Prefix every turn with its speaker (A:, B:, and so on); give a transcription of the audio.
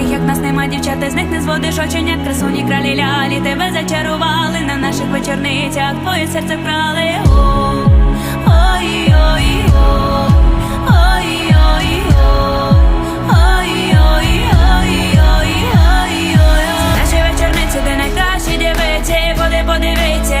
A: таких як нас нема дівчата, з них не зводиш очення, красуні кралі лялі, тебе зачарували на наших вечорницях, твоє серце ой. Наші вечорниці, де найкращі дівиці, поди подивіться,